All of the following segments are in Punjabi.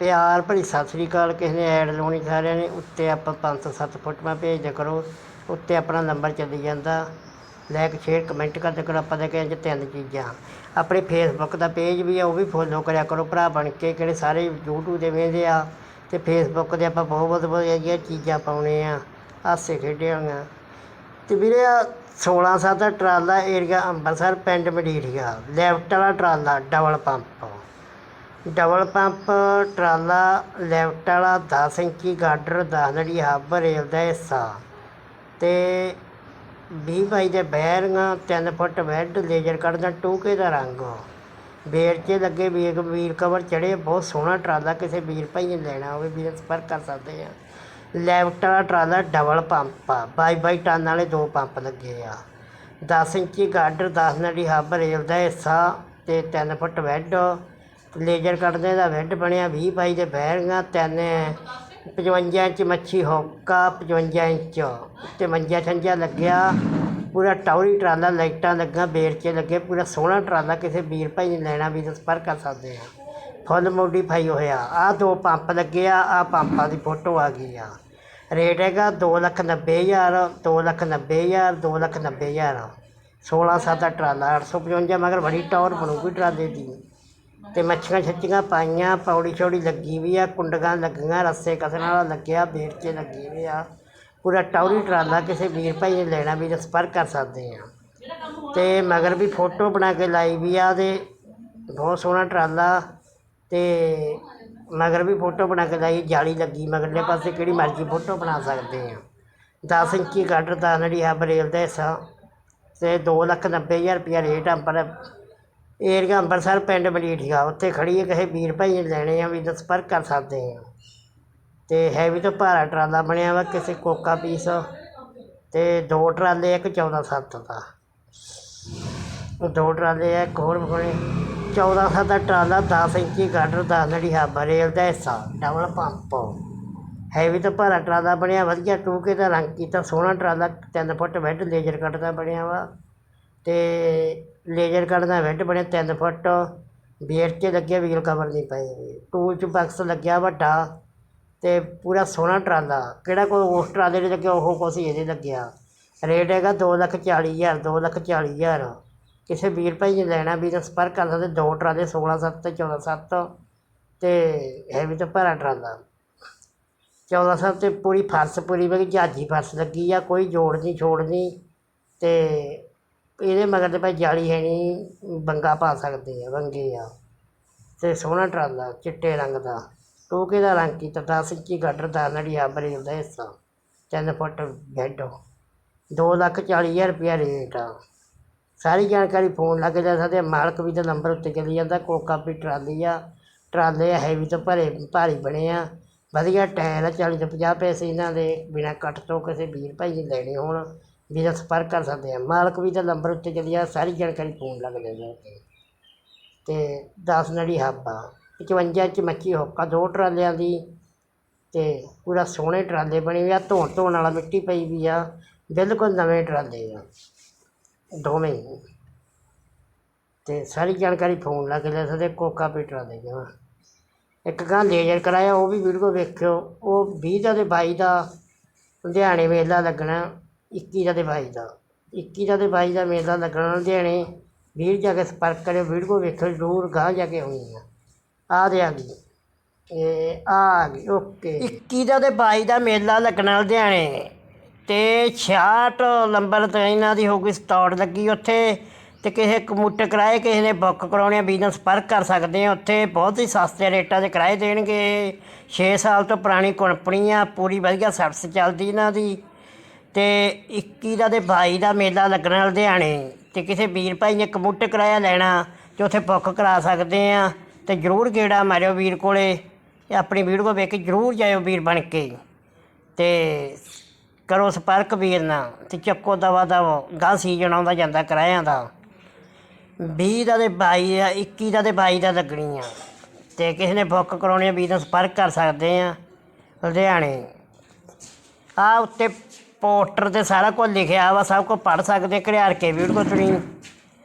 ਪਿਆਰ ਭਰੀ ਸਤਿ ਸ੍ਰੀ ਅਕਾਲ, ਕਿਸੇ ਨੇ ਐਡ ਲਾਉਣੀ ਸਾਰਿਆਂ ਨੇ, ਉੱਤੇ ਆਪਾਂ 507 ਫੋਟੋਆਂ ਭੇਜਦੇ ਕਰੋ, ਉੱਤੇ ਆਪਣਾ ਨੰਬਰ ਚੱਲੀ ਜਾਂਦਾ। ਲਾਈਕ ਸ਼ੇਅਰ ਕਮੈਂਟ ਕਰਦੇ ਕਰੋ, ਆਪਾਂ ਦੇ ਕਹਿੰਦੇ ਤਿੰਨ ਚੀਜ਼ਾਂ। ਆਪਣੇ ਫੇਸਬੁੱਕ ਦਾ ਪੇਜ ਵੀ ਆ, ਉਹ ਵੀ ਫੋਲੋ ਕਰਿਆ ਕਰੋ, ਭਰਾ ਬਣ ਕੇ, ਕਿਹੜੇ ਸਾਰੇ YouTube ਦੇ ਵੇਖਦੇ ਆ। ਤੇ ਫੇਸਬੁੱਕ ਦੇ ਆਪਾਂ ਬਹੁਤ ਵਧੀਆ ਜਿਹੀਆਂ ਚੀਜ਼ਾਂ ਪਾਉਣੇ ਆ, ਹਾਸੇ ਖੇਡੇ ਹੋਈਆਂ। ਤੇ ਵੀਰੇ ਆ 16 ਸਾਲ ਦਾ ਟਰਾਲਾ ਏਰੀਆ ਅੰਮ੍ਰਿਤਸਰ ਪਿੰਡ ਮਡੀਰੀਆ ਲੈਫਟ ਵਾਲਾ ਟਰਾਲਾ ਡਬਲ ਪੰਪ ਡਬਲ ਪੰਪ, ਟਰਾਲਾ, ਲੈਫਟ ਵਾਲਾ 10 ਇੰਚੀ ਗਾਡਰ 10 ਨੜੀ ਹੱਬ ਰੇਲ ਦਾ ਹਿੱਸਾ ਤੇ 20 ਬਾਈ ਦੇ ਬੈਰਿੰਗਾਂ 3 ਫੁੱਟ ਵੈਡ, ਲੇਜ਼ਰ ਕੱਢਦਾ, ਟੂਕੇ ਦਾ ਰੰਗ। ਬੇਰ 'ਚ ਲੱਗੇ, ਵੀਰ ਵੀਰ ਕਵਰ ਚੜੇ ਬਹੁਤ ਸੋਹਣਾ ਟਰਾਲਾ, ਕਿਸੇ ਵੀਰ ਭਾਈ ਨੇ ਲੈਣਾ ਹੋਵੇ, ਵੀਰ ਸੰਪਰਕ ਕਰ ਸਕਦੇ ਆ ਲੈਫਟ ਵਾਲਾ ਟਰਾਲਾ ਡਬਲ ਪੰਪ ਆ, ਬਾਈ ਬਾਈ ਟਨ ਵਾਲੇ ਦੋ ਪੰਪ ਲੱਗੇ ਆ। 10 ਇੰਚੀ ਗਾਡਰ 10 ਨੜੀ ਹੱਬ ਰੇਲ ਦਾ ਹਿੱਸਾ ਤੇ 3 ਫੁੱਟ ਵੈਡ ਲੇਜ਼ਰ ਕੱਢਦੇ ਦਾ ਵੈਡ ਬਣਿਆ 20 ਬਾਈ ਦੇ ਬੈਰਿੰਗਾਂ ਤਿੰਨ 55 ਇੰਚ ਮੱਛੀ ਹੋਕਾ 55 ਇੰਚ ਤੇ ਮੰਜਾ ਛੰਜਾ ਲੱਗਿਆ। ਪੂਰਾ ਟੌਰੀ ਟਰਾਲਾ, ਲਾਈਟਾਂ ਲੱਗਾ ਬੇਰ ਲੱਗੇ, ਪੂਰਾ ਸੋਹਣਾ ਟਰਾਲਾ ਕਿਸੇ ਵੀਰ ਭਾਈ ਨੇ ਲੈਣਾ, ਵੀ ਤਾਂ ਸੰਪਰਕ ਕਰ ਸਕਦੇ ਆ। ਫੁੱਲ ਮੋਡੀਫਾਈ ਹੋਇਆ। ਆ ਦੋ ਪੰਪ ਲੱਗੇ ਆ ਆ ਪੰਪਾਂ ਦੀ ਫੋਟੋ ਆ ਗਈ ਆ। ਰੇਟ ਹੈਗਾ ਦੋ ਲੱਖ ਨੱਬੇ ਹਜ਼ਾਰ, ਦੋ ਲੱਖ ਨੱਬੇ ਹਜ਼ਾਰ, ਦੋ ਲੱਖ ਨੱਬੇ ਹਜ਼ਾਰ। 16 ਸਾਲ ਦਾ ਟਰਾਲਾ 855 ਮਗਰ ਬੜੀ ਟੌਰ ਬਣੂਗੀ ਟਰਾਲੇ ਦੀ। ਤੇ ਮੱਛੀਆਂ ਛੱਚੀਆਂ ਪਾਈਆਂ, ਪੌੜੀ ਛੌੜੀ ਲੱਗੀ ਵੀ ਆ ਕੁੰਡਗਾਂ ਲੱਗੀਆਂ, ਰੱਸੇ ਕਸਣ ਵਾਲਾ ਲੱਗਿਆ ਬੇਰ 'ਚ ਲੱਗੀ ਵੀ ਆ। ਪੂਰਾ ਟੌਰੀ ਟਰਾਲਾ ਕਿਸੇ ਵੀਰ ਭਾਈ ਨੇ ਲੈਣਾ ਵੀ ਸੰਪਰਕ ਕਰ ਸਕਦੇ ਆ ਤੇ ਮਗਰ ਵੀ ਫੋਟੋ ਬਣਾ ਕੇ ਲਾਈ ਵੀ ਆ ਤੇ ਬਹੁਤ ਸੋਹਣਾ ਟਰਾਲਾ। ਤੇ ਮਗਰ ਵੀ ਫੋਟੋ ਬਣਾ ਕੇ ਲਾਈ, ਜਾਲੀ ਲੱਗੀ, ਮਗਰਲੇ ਪਾਸੇ ਕਿਹੜੀ ਮਰਜ਼ੀ ਫੋਟੋ ਬਣਾ ਸਕਦੇ ਆ 10 ਇੰਚੀ ਗਾਡਰ ਦਾ ਨੜੀ ਆ ਬਰੇਲ ਦਾ ਹਿੱਸਾ। ਤੇ ਦੋ ਲੱਖ ਨੱਬੇ ਹਜ਼ਾਰ ਰੁਪਇਆ ਰੇਟ ਆ ਪਰ ਏਰੀਆ ਅੰਮ੍ਰਿਤਸਰ ਪਿੰਡ ਮਲੀਠੀਆ ਉੱਥੇ ਖੜੀ ਹੈ ਕਿਸੇ ਵੀਰ ਭਾਈ ਨੇ ਲੈਣੇ ਆ ਵੀ ਤਾਂ ਸੰਪਰਕ ਕਰ ਸਕਦੇ ਆ। ਅਤੇ ਹੈਵੀ ਤੋਂ ਭਾਰਾ ਟਰਾਲਾ ਬਣਿਆ ਵਾ, ਕਿਸੇ ਕੋਕਾ ਪੀਸ ਅਤੇ ਦੋ ਟਰਾਲੇ, ਇੱਕ 14 ਸੱਤ ਦਾ। ਦੋ ਟਰਾਲੇ ਆ, ਇੱਕ ਹੋਰ ਬਣੇ 14 ਸੱਤ ਦਾ ਟਰਾਲਾ, ਦਸ ਇੰਚੀ ਗਾਡਰ ਦਾ ਨੜੀ ਹਾਬਾ ਰੇਲ ਦਾ ਹਿੱਸਾ, ਡਬਲ ਪੰਪ। ਹੈਵੀ ਤੋਂ ਭਾਰਾ ਟਰਾਲਾ ਬਣਿਆ, ਵਧੀਆ ਟੂਕੇ ਦਾ ਰੰਗ ਕੀਤਾ, ਸੋਹਣਾ ਟਰਾਲਾ, ਤਿੰਨ ਫੁੱਟ ਵੈਡ ਲੇਜ਼ਰ ਕੱਟ ਦਾ ਬਣਿਆ ਵਾ। ਅਤੇ ਲੇਜ਼ਰ ਕੱਟ ਦਾ ਵੈਡ ਬਣਿਆ, ਤਿੰਨ ਫੁੱਟ। ਬੇਰ 'ਚ ਲੱਗਿਆ ਵੀਲ ਕਵਰ ਨਹੀਂ ਪਏ। ਟੂਲ 'ਚ ਬਕਸ ਲੱਗਿਆ ਵੱਡਾ ਅਤੇ ਪੂਰਾ ਸੋਹਣਾ ਟਰਾਲਾ। ਕਿਹੜਾ ਕੋਈ ਉਸ ਟਰਾਲੇ ਦੇ ਲੱਗਿਆ, ਉਹ ਕੁਛ ਇਹਦੇ ਲੱਗਿਆ। ਰੇਟ ਹੈਗਾ ਦੋ ਲੱਖ ਚਾਲੀ ਹਜ਼ਾਰ, ਦੋ ਲੱਖ ਚਾਲੀ ਹਜ਼ਾਰ। ਕਿਸੇ ਵੀਰ ਭਾਈ ਨੇ ਲੈਣਾ ਵੀ ਤਾਂ ਸੰਪਰਕ ਕਰ ਸਕਦੇ ਦੋ ਟਰਾਲੇ 16 ਸੱਤ ਤੇ 14 ਸੱਤ ਤੇ ਹੈਵੀ ਤਾਂ ਭਾਰਾ ਟਰਾਲਾ। 14 ਸੱਤ ਤੇ ਪੂਰੀ ਫਰਸ਼, ਪੂਰੀ ਵੀ ਜਹਾਜੀ ਫਰਸ਼ ਲੱਗੀ ਆ, ਕੋਈ ਜੋੜ ਨਹੀਂ, ਛੋੜ ਨਹੀਂ ਅਤੇ ਇਹਦੇ ਮਗਰ ਤੇ ਭਾਈ ਜਾਲੀ ਹੈ ਨਹੀਂ ਬੰਗਾ ਪਾ ਸਕਦੇ ਆ ਬੰਗੇ ਆ। ਅਤੇ ਸੋਹਣਾ ਟਰਾਲਾ, ਚਿੱਟੇ ਰੰਗ ਦਾ। ਟੋਕੇ ਦਾ ਰੰਗ ਕੀਤਾ, ਦਸ ਇੰਚੀ ਗਾਡਰ ਦਾ, ਨੜੀਆ ਬਰੇਲ ਦਾ ਹਿੱਸਾ ਤਿੰਨ ਫੁੱਟ ਬੈੱਡ ਦੋ ਲੱਖ ਚਾਲੀ ਹਜ਼ਾਰ ਰੁਪਇਆ ਰੇਟ ਆ। ਸਾਰੀ ਜਾਣਕਾਰੀ ਫੋਨ ਲੱਗ ਜਾ ਸਕਦੇ ਮਾਲਕ ਵੀ ਦਾ ਨੰਬਰ ਉੱਤੇ ਚਲੀ ਜਾਂਦਾ, ਕੋਕਾ ਵੀ ਟਰਾਲੀ ਆ। ਟਰਾਲੇ ਹੈਵੀ ਤੋਂ ਭਰੇ, ਭਾਰੀ ਬਣੇ ਆ। ਵਧੀਆ ਟਾਇਰ ਆ 40 ਤੋਂ 50 ਪੈਸੇ ਇਹਨਾਂ ਦੇ, ਬਿਨਾ ਕੱਟ ਤੋਂ ਕਿਸੇ ਵੀਰ ਭਾਈ ਨੇ ਲੈਣੇ ਹੋਣ। ਵੀ ਦਾ ਸੰਪਰਕ ਕਰ ਸਕਦੇ ਆ। ਮਾਲਕ ਵੀ ਦਾ ਨੰਬਰ ਉੱਤੇ ਚੱਲੀ ਆ, ਸਾਰੀ ਜਾਣਕਾਰੀ ਫੋਨ ਲੱਗ ਜਾਂਦਾ ਉੱਤੇ ਤੇ 10 ਨੜੀ ਹੱਬਾ 55 ਚ ਮੱਛੀ ਹੋਕਾ, ਦੋ ਟਰਾਲਿਆਂ ਦੀ ਅਤੇ ਪੂਰਾ ਸੋਹਣੇ ਟਰਾਲੇ ਬਣੇ ਹੋਏ ਆ। ਧੋਣ ਧੋਣ ਵਾਲਾ ਮਿੱਟੀ ਪਈ ਵੀ ਆ। ਬਿਲਕੁਲ ਨਵੇਂ ਟਰਾਲੇ ਆ। ਦੋਵੇਂ ਹੀ। ਤੇ ਸਾਰੀ ਜਾਣਕਾਰੀ ਫੋਨ ਲਾ ਕੇ ਲੈ ਸਕਦੇ, ਕੋਕਾ ਵੀ ਟਰਾਲੇ ਜਮਾ ਇੱਕ ਗਾਂ ਲੇਜ਼ਰ ਕਰਾਇਆ, ਉਹ ਵੀ ਵੀਡੀਓ ਵੇਖਿਓ। ਉਹ 20 ਦਾ ਤੇ 22 ਦਾ ਲੁਧਿਆਣੇ ਮੇਲਾ ਲੱਗਣਾ। 21 ਦਾ ਅਤੇ ਬਾਈ ਦਾ। 21 ਦਾ ਅਤੇ ਬਾਈ ਦਾ ਮੇਲਾ ਲੱਗਣਾ ਲੁਧਿਆਣੇ ਵੀਰ ਜਾ ਕੇ ਸੰਪਰਕ ਕਰਿਓ ਵੀਡੀਓ ਵੇਖਿਓ, ਜ਼ਰੂਰ ਗਾਂ ਜਾ ਕੇ ਆਉਣੀ ਆ। ਆ ਦੇ ਆ ਗਈ। ਇਹ ਆ ਗਈ, ਓਕੇ। 21 ਦਾ ਅਤੇ ਬਾਈ ਦਾ ਮੇਲਾ ਲੱਗਣਾ ਲੁਧਿਆਣੇ ਤੇ 66 ਨੰਬਰ ਤੇ ਇਹਨਾਂ ਦੀ ਹੋਊਗੀ ਸਟਾਰਟ ਲੱਗੀ ਉੱਥੇ ਤੇ ਕਿਸੇ ਕਮੂਟਰ ਕਿਰਾਏ ਕਿਸੇ ਨੇ ਬੁੱਕ ਕਰਾਉਣੇ ਆ ਬਿਜ਼ਨਸ ਸੰਪਰਕ ਕਰ ਸਕਦੇ ਆ ਉੱਥੇ। ਬਹੁਤ ਹੀ ਸਸਤੇ ਰੇਟਾਂ 'ਤੇ ਕਿਰਾਏ ਦੇਣਗੇ। 6 ਸਾਲ ਤੋਂ ਪੁਰਾਣੀ ਕੰਪਨੀ ਆ ਪੂਰੀ ਵਧੀਆ ਸਰਵਿਸ ਚੱਲਦੀ ਇਹਨਾਂ ਦੀ। ਤੇ 21 ਦਾ ਤੇ 22 ਦਾ ਮੇਲਾ ਲੱਗਣਾ ਲੁਧਿਆਣੇ। ਤੇ ਕਿਸੇ ਵੀਰ ਭਾਈ ਨੇ ਕਮੂਟਰ ਕਿਰਾਇਆ ਲੈਣਾ ਤੇ ਉੱਥੇ ਬੁੱਕ ਕਰਾ ਸਕਦੇ ਆ ਤੇ ਜਰੂਰ ਗੇੜਾ ਮਾਰਿਓ ਵੀਰ ਕੋਲੇ ਇਹ ਆਪਣੀ ਵੀਡੀਓ ਵੇਖ ਕੇ ਜਰੂਰ ਜਾਇਓ ਵੀਰ ਬਣ ਕੇ। ਤੇ ਕਰੋ ਸੰਪਰਕ ਵੀਰ ਨਾਲ ਤੇ ਚੱਕੋ ਦਵਾ ਦਵਾ ਗਾਂ ਸੀਜ਼ਨ ਆਉਂਦਾ ਜਾਂਦਾ ਕਿਰਾਇਆਂ ਦਾ। 20 ਦਾ ਤੇ 22 ਦਾ 21 ਦਾ ਤੇ 22 ਦਾ ਲੱਗਣੀ ਆ। ਤੇ ਕਿਸੇ ਨੇ ਬੁੱਕ ਕਰਾਉਣੀ ਆ ਵੀਰ ਨਾਲ ਸੰਪਰਕ ਕਰ ਸਕਦੇ ਆ। ਲੁਧਿਆਣੇ। ਆ ਉੱਤੇ ਪੋਸਟਰ ਤੇ ਸਾਰਾ ਕੁਝ ਲਿਖਿਆ ਵਾ, ਸਭ ਕੁਝ ਪੜ ਸਕਦੇ ਘਰਿਆਰ ਕੇ ਵੀਡੀਓ ਸੁਣੀ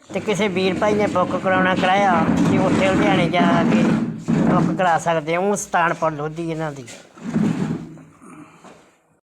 ਤੇ ਕਿਸੇ ਵੀਰ ਭਾਈ ਨੇ ਬੁੱਕ ਕਰਾਉਣਾ ਕਰਾਇਆ ਕਿ ਉੱਥੇ ਲੁਧਿਆਣੇ ਜਾ ਕੇ ਬੁੱਕ ਕਰਾ ਸਕਦੇ ਹੋ ਸਤਾਨਪੁਰ ਲੋਧੀ ਇਹਨਾਂ ਦੀ।